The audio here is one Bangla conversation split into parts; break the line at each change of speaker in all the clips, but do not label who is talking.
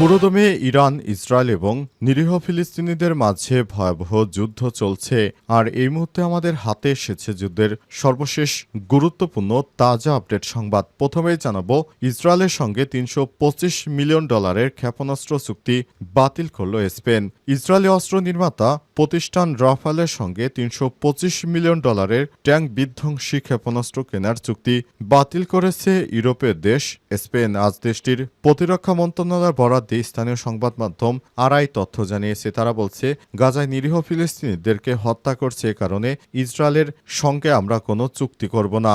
পুরোদমে ইরান, ইসরায়েল এবং নিরীহ ফিলিস্তিনিদের মাঝে ভয়াবহ যুদ্ধ চলছে। আর এই মুহূর্তে আমাদের হাতে এসেছে যুদ্ধের সর্বশেষ গুরুত্বপূর্ণ তাজা আপডেট সংবাদ। প্রথমেই জানাব, ইসরায়েলের সঙ্গে তিনশো পঁচিশ মিলিয়ন ডলারের ক্ষেপণাস্ত্র চুক্তি বাতিল করল স্পেন। ইসরায়েলি অস্ত্র নির্মাতা প্রতিষ্ঠান রাফালের সঙ্গে তিনশো পঁচিশ মিলিয়ন ডলারের ট্যাঙ্ক বিধ্বংসী ক্ষেপণাস্ত্র কেনার চুক্তি বাতিল করেছে ইউরোপের দেশ স্পেন। আজ দেশটির প্রতিরক্ষা মন্ত্রণালয় মন্ত্রণালয়ের বরাদ্দে স্থানীয় সংবাদ মাধ্যম আড়াই তথ্য জানিয়েছে। তারা বলছে, গাজায় নিরীহ ফিলিস্তিনিদেরকে হত্যা করছে এ কারণে ইসরায়েলের সঙ্গে আমরা কোনো চুক্তি করব না।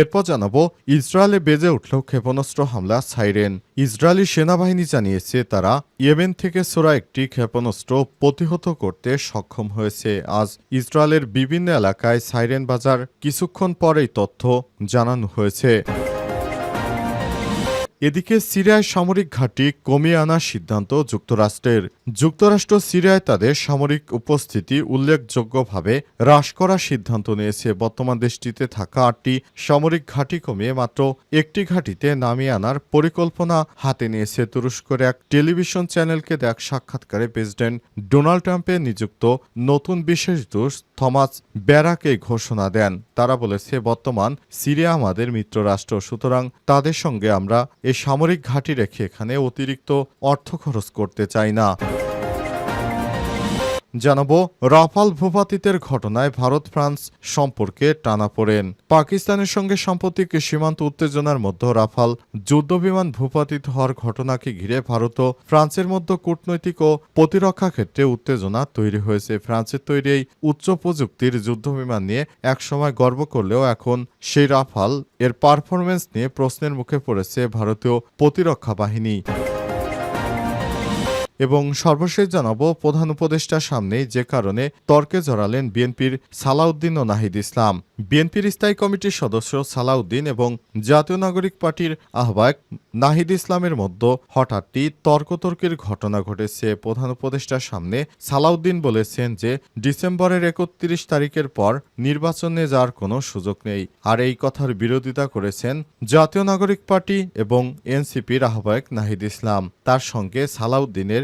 এরপর জানাব, ইসরায়েলে বেজে উঠল ক্ষেপণাস্ত্র হামলা সাইরেন। ইসরায়েলি সেনাবাহিনী জানিয়েছে, তারা ইয়েমেন থেকে সোরা একটি ক্ষেপণাস্ত্র প্রতিহত করতে সক্ষম হয়েছে। আজ ইসরায়েলের বিভিন্ন এলাকায় সাইরেন বাজার কিছুক্ষণ পরেই তথ্য জানানো হয়েছে। এদিকে সিরিয়ায় সামরিক ঘাঁটি কমিয়ে আনার সিদ্ধান্ত যুক্তরাষ্ট্রের। যুক্তরাষ্ট্র সিরিয়ায় তাদের সামরিক উপস্থিতি উল্লেখযোগ্যভাবে হ্রাস করার সিদ্ধান্ত নিয়েছে। বর্তমান দেশটিতে থাকা আটটি সামরিক ঘাঁটি কমিয়ে মাত্র একটি ঘাঁটিতে নামিয়ে আনার পরিকল্পনা হাতে নিয়েছে। তুরস্কের এক টেলিভিশন চ্যানেলকে দেখ সাক্ষাৎকারে প্রেসিডেন্ট ডোনাল্ড ট্রাম্পের নিযুক্ত নতুন বিশেষ দূত থমাস ব্যারাকে ঘোষণা দেন। তারা বলেছে, বর্তমান সিরিয়া আমাদের মিত্ররাষ্ট্র সুতরাং তাদের সঙ্গে আমরা এ সামরিক ঘাঁটি রেখে এখানে অতিরিক্ত অর্থ খরচ করতে চাই না। জানাব, রাফাল ভূপাতিতের ঘটনায় ভারত, ফ্রান্স সম্পর্কে টানাপোড়েন পাকিস্তানের সঙ্গে সাম্প্রতিক সীমান্ত উত্তেজনার মধ্যে রাফাল যুদ্ধবিমান ভূপাতিত হওয়ার ঘটনাকে ঘিরে ভারত ও ফ্রান্সের মধ্যে কূটনৈতিক ও প্রতিরক্ষা ক্ষেত্রে উত্তেজনা তৈরি হয়েছে। ফ্রান্সের তৈরি এই উচ্চ প্রযুক্তির যুদ্ধবিমান নিয়ে একসময় গর্ব করলেও এখন সেই রাফাল এর পারফরমেন্স নিয়ে প্রশ্নের মুখে পড়েছে ভারতীয় প্রতিরক্ষা বাহিনী। এবং সর্বশেষ জানাব প্রধান উপদেষ্টার সামনে যে কারণে তর্কে জড়ালেন বিএনপির সালাউদ্দিন ও নাহিদ ইসলাম। বিএনপির স্থায়ী কমিটির সদস্য সালাউদ্দিন এবং জাতীয় নাগরিক পার্টির আহ্বায়ক নাহিদ ইসলামের মধ্যে হঠাৎই তর্কতর্কের ঘটনা ঘটেছে। প্রধান উপদেষ্টার সামনে সালাউদ্দিন বলেছেন যে, ডিসেম্বরের একত্রিশ তারিখের পর নির্বাচনে যাওয়ার কোনো সুযোগ নেই। আর এই কথার বিরোধিতা করেছেন জাতীয় নাগরিক পার্টি এবং এনসিপির আহ্বায়ক নাহিদ ইসলাম। তার সঙ্গে সালাউদ্দিনের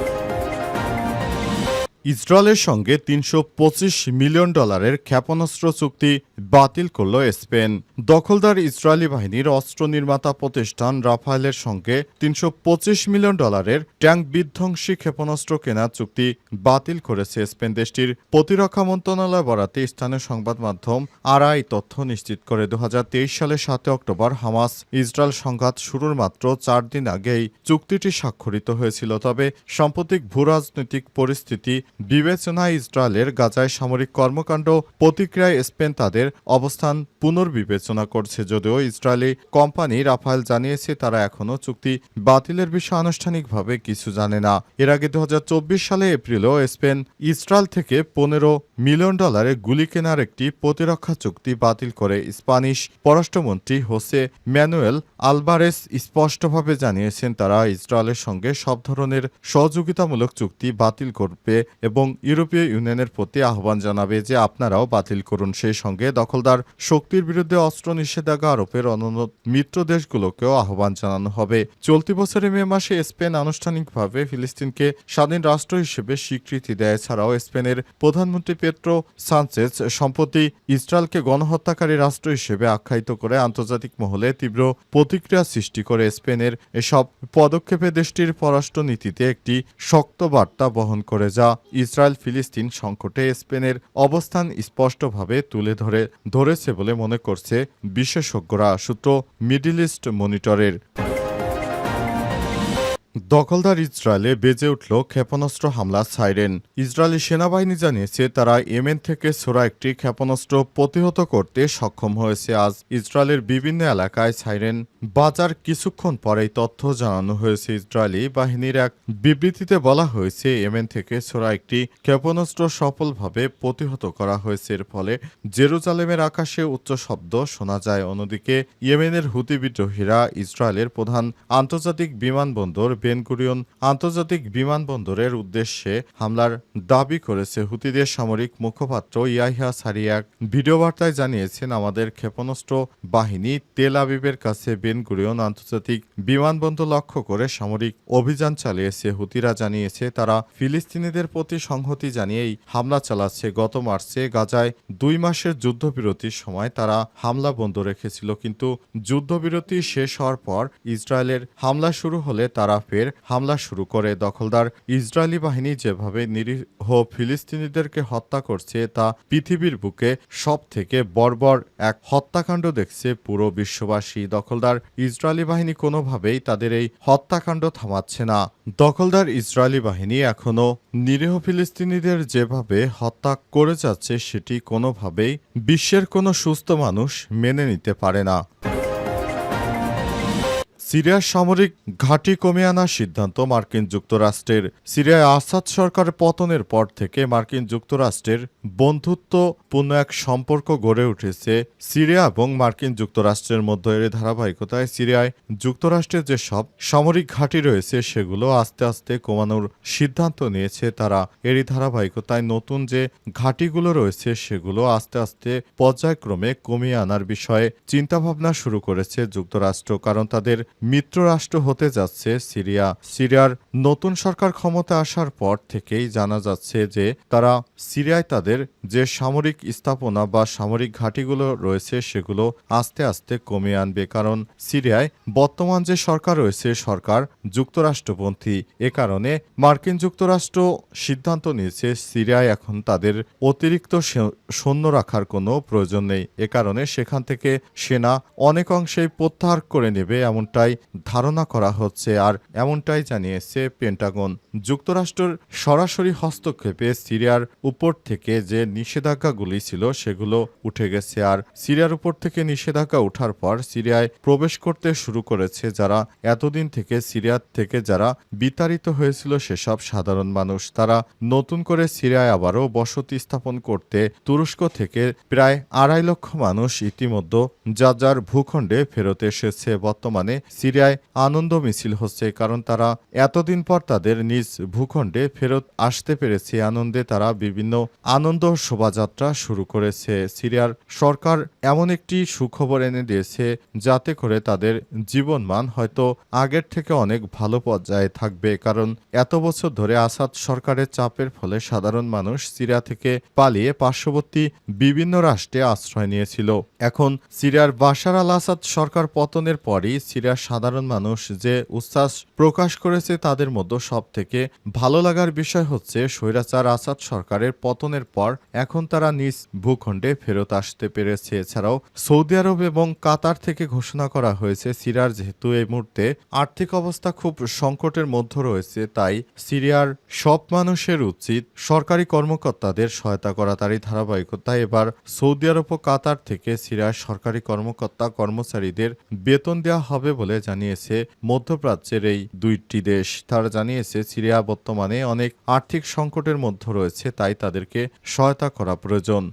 ইসরায়েলের সঙ্গে তিনশো পঁচিশ মিলিয়ন ডলারের ক্ষেপণাস্ত্র চুক্তি বাতিল করল স্পেন। দখলদার ইসরায়েলি বাহিনীর অস্ত্র নির্মাতা প্রতিষ্ঠান রাফায়েলের সঙ্গে তিনশো পঁচিশ মিলিয়ন ডলারের ট্যাঙ্ক বিধ্বংসী ক্ষেপণাস্ত্র কেনার চুক্তি বাতিল করেছে স্পেন দেশটির প্রতিরক্ষা মন্ত্রণালয় বরাতে স্থানীয় সংবাদ মাধ্যম আড়াই তথ্য নিশ্চিত করে। দু হাজার তেইশ সালের সাতে অক্টোবর হামাস ইসরায়েল সংঘাত শুরুর মাত্র চার দিন আগেই চুক্তিটি স্বাক্ষরিত হয়েছিল, তবে সাম্প্রতিক ভূরাজনৈতিক পরিস্থিতি বিবেচনায় ইসরায়েলের গাজায় সামরিক কর্মকাণ্ড প্রতিক্রিয়ায় স্পেন তাদের অবস্থান পুনর্বিবেচনা করছে যদিও ইসরায়েলি কোম্পানি রাফায়েল জানিয়েছে তারা এখনও চুক্তি বাতিলের বিষয়ে আনুষ্ঠানিকভাবে কিছু জানে না। এর আগে দু হাজার চব্বিশ সালে এপ্রিলেও স্পেন ইসরায়েল থেকে পনেরো মিলিয়ন ডলারে গুলি কেনার একটি প্রতিরক্ষা চুক্তি বাতিল করে। স্প্যানিশ পররাষ্ট্রমন্ত্রী হোসে ম্যানুয়েল আলবারেস স্পষ্টভাবে জানিয়েছেন তারা ইসরায়েলের সঙ্গে সব ধরনের সহযোগিতামূলক চুক্তি বাতিল করবে এবং ইউরোপীয় ইউনিয়নের প্রতি আহ্বান জানাবে যে আপনারাও বাতিল করুন। সেই সঙ্গে দখলদার শক্তির বিরুদ্ধে অস্ত্র নিষেধাজ্ঞা আরোপের অন্যান্য মিত্র দেশগুলোকেও আহ্বান জানানো হবে। চলতি বছরের মে মাসে স্পেন আনুষ্ঠানিকভাবে ফিলিস্তিনকে স্বাধীন রাষ্ট্র হিসেবে স্বীকৃতি দেয়। এছাড়াও স্পেনের প্রধানমন্ত্রী পেট্রো সানচেজ সম্প্রতি ইসরায়েলকে গণহত্যাকারী রাষ্ট্র হিসেবে আখ্যায়িত করে আন্তর্জাতিক মহলে তীব্র প্রতিক্রিয়া সৃষ্টি করে। স্পেনের এসব পদক্ষেপে দেশটির পররাষ্ট্র নীতিতে একটি শক্ত বার্তা বহন করে, যা ইসরায়েল ফিলিস্তিন সংকটে স্পেনের অবস্থান স্পষ্টভাবে তুলে ধরে, ধরেছে বলে মনে করছে বিশেষজ্ঞরা সূত্র মিডিল ইস্ট মনিটরের। দখলদার ইসরায়েলে বেজে উঠল ক্ষেপণাস্ত্র হামলা সাইরেন। ইসরায়েলি সেনাবাহিনী জানিয়েছে, তারা ইয়েমেন থেকে ছোড়া একটি ক্ষেপণাস্ত্র প্রতিহত করতে সক্ষম হয়েছে। আজ ইসরায়েলের বিভিন্ন এলাকায় সাইরেন বাজার কিছুক্ষণ পরেই তথ্য জানানো হয়েছে। ইসরায়েলি বাহিনীর এক বিবৃতিতে বলা হয়েছে, ইয়েমেন থেকে ছোড়া একটি ক্ষেপণাস্ত্র সফলভাবে প্রতিহত করা হয়েছে। এর ফলে জেরুজালেমের আকাশে উচ্চ শব্দ শোনা যায়। অন্যদিকে ইয়েমেনের হুতি বিদ্রোহীরা ইসরায়েলের প্রধান আন্তর্জাতিক বিমানবন্দর বেনগুরিয়ন আন্তর্জাতিক বিমানবন্দরের উদ্দেশ্যে হামলার দাবি করেছে হুতিদের সামরিক মুখপাত্র ইয়াহিয়া সারি এক ভিডিও বার্তায় জানিয়েছেন, আমাদের ক্ষেপণাস্ত্র বাহিনী তেল আবিবের কাছে বেনগুরিয়ন আন্তর্জাতিক বিমানবন্দর লক্ষ্য করে সামরিক অভিযান চালিয়েছে। হুতিরা জানিয়েছে, তারা ফিলিস্তিনিদের প্রতি সংহতি জানিয়েই হামলা চালাচ্ছে। গত মার্চে গাজায় দুই মাসের যুদ্ধবিরতির সময় তারা হামলা বন্ধ রেখেছিল, কিন্তু যুদ্ধবিরতি শেষ হওয়ার পর ইসরায়েলের হামলা শুরু হলে তারা ফের হামলা শুরু করে। দখলদার ইসরায়েলি বাহিনী যেভাবে নিরীহ ফিলিস্তিনিদেরকে হত্যা করছে, তা পৃথিবীর বুকে সব থেকে বর্বর এক হত্যাকাণ্ড দেখছে পুরো বিশ্ববাসী। দখলদার ইসরায়েলি বাহিনী কোনোভাবেই তাদের এই হত্যাকাণ্ড থামাচ্ছে না। দখলদার ইসরায়েলি বাহিনী এখনও নিরীহ ফিলিস্তিনিদের যেভাবে হত্যা করে যাচ্ছে, সেটি কোনোভাবেই বিশ্বের কোনো সুস্থ মানুষ মেনে নিতে পারে না। সিরিয়ার সামরিক ঘাঁটি কমিয়ে আনার সিদ্ধান্ত মার্কিন যুক্তরাষ্ট্রের। সিরিয়ায় আসাদ সরকারের পতনের পর থেকে মার্কিন যুক্তরাষ্ট্রের বন্ধুত্বপূর্ণ এক সম্পর্ক গড়ে উঠেছে সিরিয়া এবং মার্কিন যুক্তরাষ্ট্রের মধ্যে। এর ধারাবাহিকতায় সিরিয়ায় যুক্তরাষ্ট্রের যে সব সামরিক ঘাঁটি রয়েছে, সেগুলো আস্তে আস্তে কমানোর সিদ্ধান্ত নিয়েছে তারা। এরই ধারাবাহিকতায় নতুন যে ঘাঁটিগুলো রয়েছে, সেগুলো আস্তে আস্তে পর্যায়ক্রমে কমিয়ে আনার বিষয়ে চিন্তাভাবনা শুরু করেছে যুক্তরাষ্ট্র, কারণ তাদের মিত্র রাষ্ট্র হতে যাচ্ছে সিরিয়া। সিরিয়ার নতুন সরকার ক্ষমতা আসার পর থেকেই জানা যাচ্ছে যে, তারা সিরিয়ায় তাদের যে সামরিক স্থাপনা বা সামরিক ঘাঁটিগুলো রয়েছে, সেগুলো আস্তে আস্তে কমিয়ে আনবে। কারণ সিরিয়ায় বর্তমান যে সরকার রয়েছে, সরকার যুক্তরাষ্ট্রপন্থী। এ কারণে মার্কিন যুক্তরাষ্ট্র সিদ্ধান্ত নিয়েছে, সিরিয়ায় এখন তাদের অতিরিক্ত সৈন্য রাখার কোনো প্রয়োজন নেই। এ কারণে সেখান থেকে সেনা অনেক অংশেই প্রত্যাহার করে নেবে, এমনটাই ধারণা করা হচ্ছে আর এমনটাই জানিয়েছে পেন্টাগন। যুক্তরাষ্ট্রের সরাসরি হস্তক্ষেপে সিরিয়ার উপর থেকে যে নিষেধাজ্ঞাগুলি ছিল সেগুলো উঠে গেছে আর সিরিয়ার উপর থেকে নিষেধাজ্ঞা ওঠার পর সিরিয়ায় প্রবেশ করতে শুরু করেছে যারা এতদিন থেকে সিরিয়া থেকে যারা বিতাড়িত হয়েছিল সেসব সাধারণ মানুষ। তারা নতুন করে সিরিয়ায় আবারও বসতি স্থাপন করতে তুরস্ক থেকে প্রায় আড়াই লক্ষ মানুষ ইতিমধ্যে যার যার ভূখণ্ডে ফেরত এসেছে। বর্তমানে সিরিয়ায় আনন্দ মিছিল হচ্ছে, কারণ তারা এতদিন পর তাদের নিজ ভূখণ্ডে ফেরত আসতে পেরেছে। আনন্দে তারা বিভিন্ন আনন্দ শোভাযাত্রা শুরু করেছে। সিরিয়ার সরকার এমন একটি সুখবর এনে দিয়েছে, যাতে করে তাদের জীবনমান হয়তো আগের থেকে অনেক ভালো পর্যায়ে থাকবে। কারণ এত বছর ধরে আসাদ সরকারের চাপের ফলে সাধারণ মানুষ সিরিয়া থেকে পালিয়ে পার্শ্ববর্তী বিভিন্ন রাষ্ট্রে আশ্রয় নিয়েছিল। এখন সিরিয়ার বাশার আল আসাদ সরকার পতনের পরই সিরিয়ার সাধারণ মানুষ যে উচ্ছ্বাস প্রকাশ করেছে তাদের মধ্যে সব থেকে ভালো লাগার বিষয় হচ্ছে স্বৈরাচার আসাদ সরকারের পতনের পর এখন তারা নিজ ভূখণ্ডে ফেরত আসতে পেরেছে। এছাড়াও সৌদি আরব এবং কাতার থেকে ঘোষণা করা হয়েছে সিরিয়ার যেহেতু এই মুহূর্তে আর্থিক অবস্থা খুব সংকটের মধ্যে রয়েছে, তাই সিরিয়ার সব মানুষের উচিত সরকারি কর্মকর্তাদের সহায়তা করা। তারই ধারাবাহিকতায় এবার সৌদি আরব ও কাতার থেকে সিরিয়ার সরকারি কর্মকর্তা কর্মচারীদের বেতন দেওয়া হবে বলে জানিয়েছে, মধ্যপ্রাচ্যের এই দুইটি দেশ। তারা জানিয়েছে, সিরিয়া বর্তমানে অনেক আর্থিক সংকটের মধ্যে রয়েছে, তাই তাদেরকে সহায়তা করা প্রয়োজন।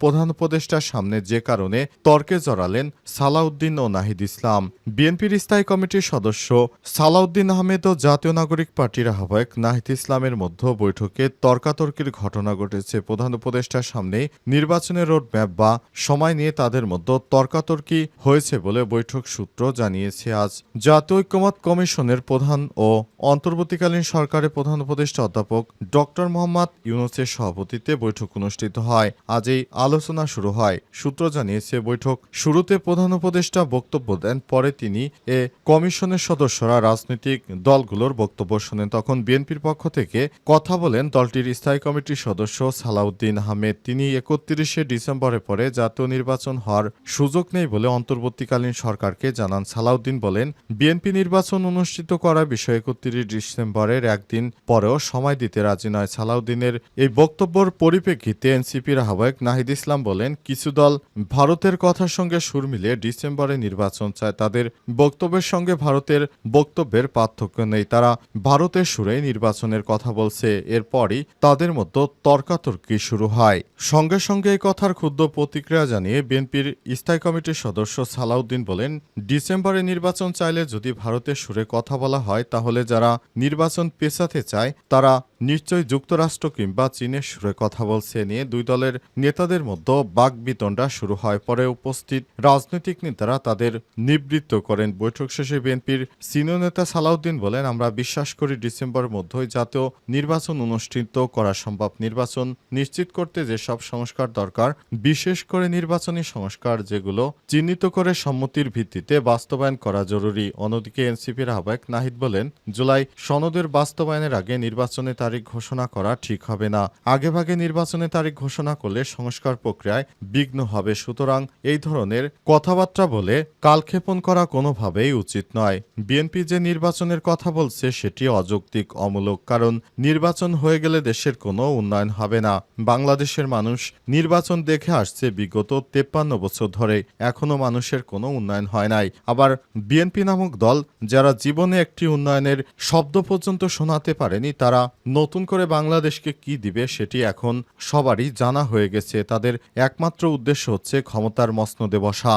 প্রধান উপদেষ্টার সামনে যে কারণে তর্কে জড়ালেন সালাউদ্দিন ও নাহিদ ইসলাম। বিএনপির স্থায়ী কমিটির সদস্য সালাউদ্দিন আহমেদ ও জাতীয় নাগরিক পার্টির আহ্বায়ক নাহিদ ইসলামের মধ্যে বৈঠকে তর্কাতর্কির ঘটনা ঘটেছে। প্রধান উপদেষ্টার সামনে নির্বাচনের রোডম্যাপ বা সময় নিয়ে তাদের মধ্যে তর্কাতর্কি হয়েছে বলে বৈঠক সূত্র জানিয়েছে। আজ জাতীয় ঐক্যমত কমিশনের প্রধান ও অন্তর্বর্তীকালীন সরকারের প্রধান উপদেষ্টা অধ্যাপক ডক্টর মোহাম্মদ ইউনুসের সভাপতিত্বে বৈঠক অনুষ্ঠিত হয়। আজ এই আলোচনা শুরু হয়। সূত্র জানিয়েছে, বৈঠক শুরুতে প্রধান উপদেষ্টা বক্তব্য দেন, পরে তিনি এ কমিশনের সদস্যরা রাজনৈতিক দলগুলোর বক্তব্য শোনেন। তখন বিএনপির পক্ষ থেকে কথা বলেন দলটির স্থায়ী কমিটির সদস্য সালাউদ্দিন আহমেদ। তিনি একত্রিশে ডিসেম্বরের পরে জাতীয় নির্বাচন হওয়ার সুযোগ নেই বলে অন্তর্বর্তীকালীন সরকারকে জানান। সালাউদ্দিন বলেন, বিএনপি নির্বাচন অনুষ্ঠিত করার বিষয়ে একত্রিশ ডিসেম্বরের একদিন পরেও সময় দিতে রাজি নয়। সালাউদ্দিনের এই বক্তব্যের পরিপ্রেক্ষিতে এনসিপির আহ্বায়ক নাহিদ ইসলাম বলেন, কিছু দল ভারতের কথার সঙ্গে সুর মিলিয়ে ডিসেম্বরে নির্বাচন চায়। তাদের বক্তব্যের সঙ্গে ভারতের বক্তব্যের পার্থক্য নেই। তারা ভারতের সুরে নির্বাচনের কথা বলছে। এরপরই তাদের মধ্যে তর্কাতর্কি শুরু হয়। সঙ্গে সঙ্গে এই কথার ক্ষুদ্র প্রতিক্রিয়া জানিয়ে বিএনপির স্থায়ী কমিটির সদস্য সালাউদ্দিন বলেন, ডিসেম্বরে নির্বাচন চাইলে যদি ভারতের সুরে কথা বলা হয়, তাহলে যারা নির্বাচন পেছাতে চায়, তারা নিশ্চয়ই যুক্তরাষ্ট্র কিংবা চীনের সুরে কথা বলছে। নিয়ে দুই দলের নেতাদের মধ্যে বাকবিতণ্ডা শুরু হয়। পরে উপস্থিত রাজনৈতিক নেতারা তাদের নিবৃত্ত করেন। বৈঠক শেষে বিএনপির সিনিয়র নেতা সালাউদ্দিন বলেন, আমরা বিশ্বাস করি ডিসেম্বরের মধ্যেই জাতীয় নির্বাচন অনুষ্ঠিত করা সম্ভব। নির্বাচন নিশ্চিত করতে যেসব সংস্কার দরকার, বিশেষ করে নির্বাচনী সংস্কার যেগুলো চিহ্নিত করে সম্মতির ভিত্তিতে বাস্তবায়ন করা জরুরি। অন্যদিকে এনসিপির আহ্বায়ক নাহিদ বলেন, জুলাই সনদের বাস্তবায়নের আগে নির্বাচনের তারিখ ঘোষণা করা ঠিক হবে না। আগেভাগে নির্বাচনের তারিখ ঘোষণা করলে সংস্কার প্রক্রিয়ায় বিঘ্ন হবে। সুতরাং এই ধরনের কথাবার্তা বলে কালক্ষেপণ করা কোনোভাবেই উচিত নয়। বিএনপি যে নির্বাচনের কথা বলছে, সেটি অযৌক্তিক, অমূলক, কারণ নির্বাচন হয়ে গেলে দেশের কোনো উন্নয়ন হবে না। বাংলাদেশের মানুষ নির্বাচন দেখে আসছে বিগত তেপ্পান্ন বছর ধরে। এখনও মানুষের কোনো উন্নয়ন হয় নাই। আবার বিএনপি নামক দল যারা জীবনে একটি উন্নয়নের শব্দ পর্যন্ত শোনাতে পারেনি, তারা নতুন করে বাংলাদেশকে কি দিবে, সেটি এখন সবারই জানা হয়ে গেছে। তাদের একমাত্র উদ্দেশ্য হচ্ছে ক্ষমতার মসনদে বসা।